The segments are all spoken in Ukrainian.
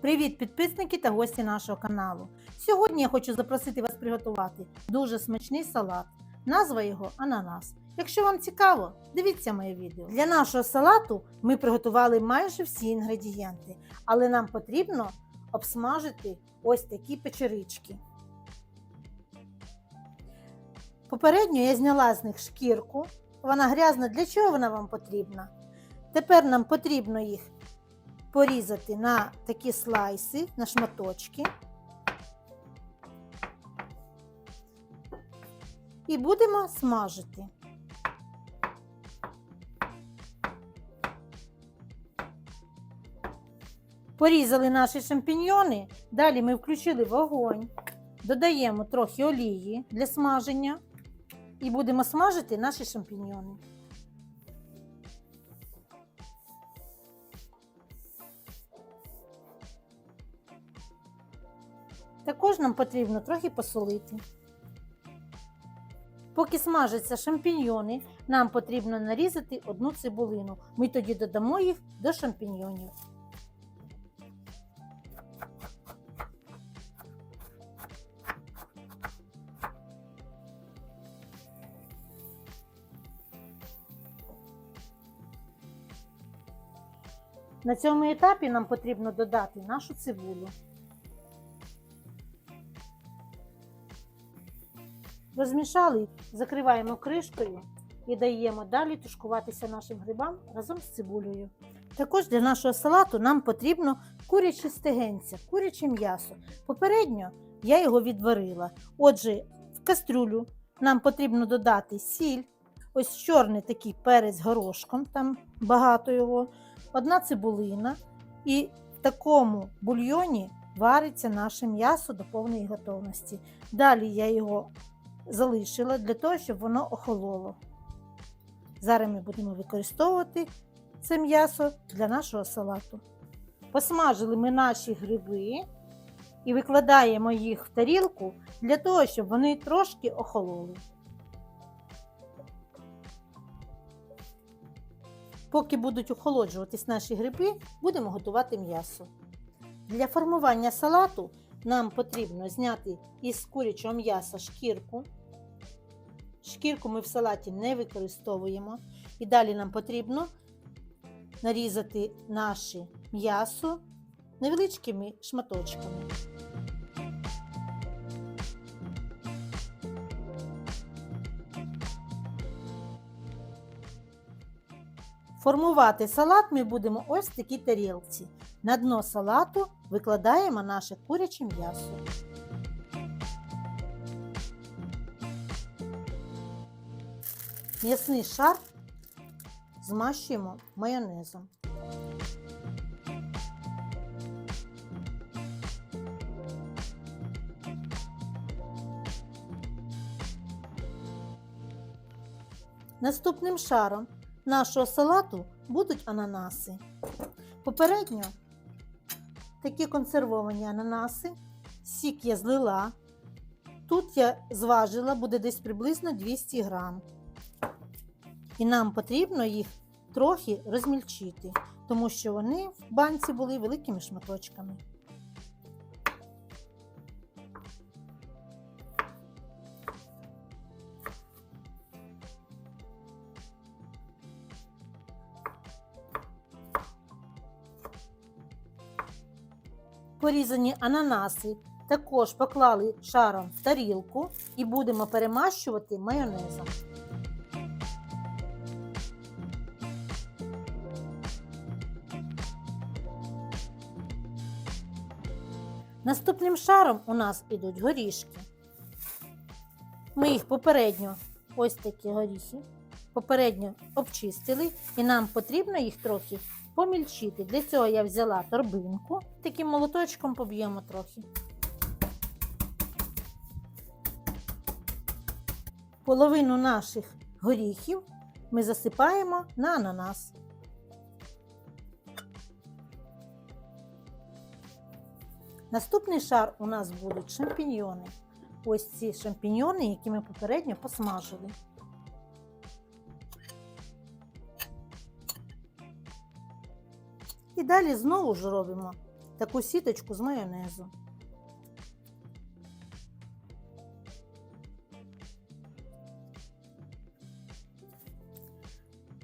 Привіт, підписники та гості нашого каналу. Сьогодні я хочу запросити вас приготувати дуже смачний салат. Назва його ананас. Якщо вам цікаво, дивіться моє відео. Для нашого салату ми приготували майже всі інгредієнти, але нам потрібно обсмажити ось такі печерички. Попередньо я зняла з них шкірку. Вона грязна. Для чого вона вам потрібна? Тепер нам потрібно їх порізати на такі слайси, на шматочки. І будемо смажити. Порізали наші шампіньйони, далі ми включили вогонь, додаємо трохи олії для смаження і будемо смажити наші шампіньйони. Також нам потрібно трохи посолити. Поки смажаться шампіньйони, нам потрібно нарізати одну цибулину. Ми тоді додамо їх до шампіньйонів. На цьому етапі нам потрібно додати нашу цибулю. Розмішали, закриваємо кришкою і даємо далі тушкуватися нашим грибам разом з цибулею. Також для нашого салату нам потрібно куряче стегенця, куряче м'ясо. Попередньо я його відварила. Отже, в кастрюлю нам потрібно додати сіль, ось чорний такий перець горошком, там багато його, одна цибулина. І в такому бульйоні вариться наше м'ясо до повної готовності. Далі я його залишила для того, щоб воно охололо. Зараз ми будемо використовувати це м'ясо для нашого салату. Посмажили ми наші гриби і викладаємо їх в тарілку для того, щоб вони трошки охололи. Поки будуть охолоджуватись наші гриби, будемо готувати м'ясо. Для формування салату нам потрібно зняти із курячого м'яса шкірку. Шкірку ми в салаті не використовуємо. І далі нам потрібно нарізати наше м'ясо невеличкими шматочками. Формувати салат ми будемо ось в такій тарілці. На дно салату викладаємо наше куряче м'ясо. М'ясний шар змащуємо майонезом. Наступним шаром нашого салату будуть ананаси. Попередньо такі консервовані ананаси, сік я злила. Тут я зважила, буде десь приблизно 200 грам. І нам потрібно їх трохи розмільчити, тому що вони в банці були великими шматочками. Порізані ананаси також поклали шаром в тарілку і будемо перемащувати майонезом. Наступним шаром у нас ідуть горішки. Ми їх попередньо, ось такі горіхи, попередньо обчистили, і нам потрібно їх трохи помільчити. Для цього я взяла торбинку, таким молоточком поб'ємо трохи. Половину наших горіхів ми засипаємо на ананас. Наступний шар у нас будуть шампіньйони. Ось ці шампіньйони, які ми попередньо посмажили. І далі знову ж робимо таку сіточку з майонезу.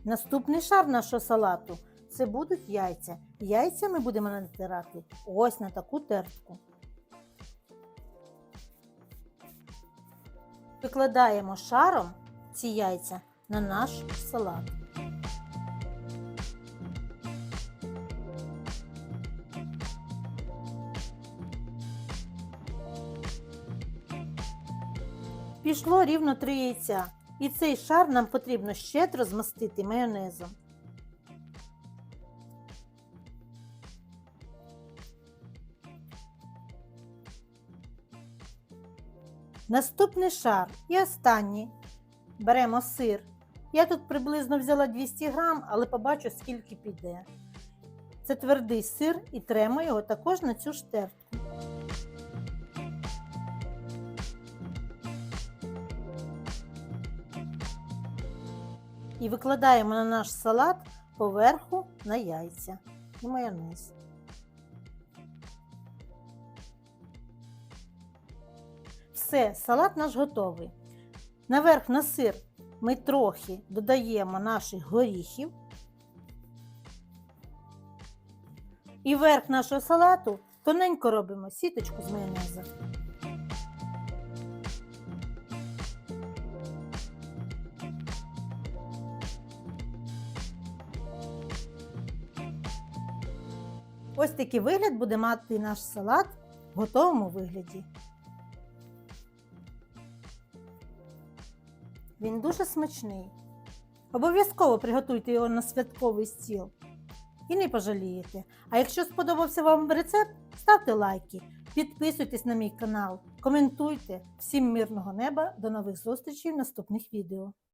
Наступний шар нашого салату це будуть яйця. Яйця ми будемо натирати ось на таку тертку. Викладаємо шаром ці яйця на наш салат. Пішло рівно 3 яйця. І цей шар нам потрібно щедро змастити майонезом. Наступний шар і останній. Беремо сир. Я тут приблизно взяла 200 грам, але побачу, скільки піде. Це твердий сир і тремо його також на цю ж тертку. І викладаємо на наш салат поверху на яйця і майонез. Все, салат наш готовий. Наверх на сир ми трохи додаємо наших горіхів. І верх нашого салату тоненько робимо сіточку з майонезу. Ось такий вигляд буде мати наш салат в готовому вигляді. Він дуже смачний. Обов'язково приготуйте його на святковий стіл. І не пожалієте. А якщо сподобався вам рецепт, ставте лайки, підписуйтесь на мій канал, коментуйте. Всім мирного неба, до нових зустрічей в наступних відео.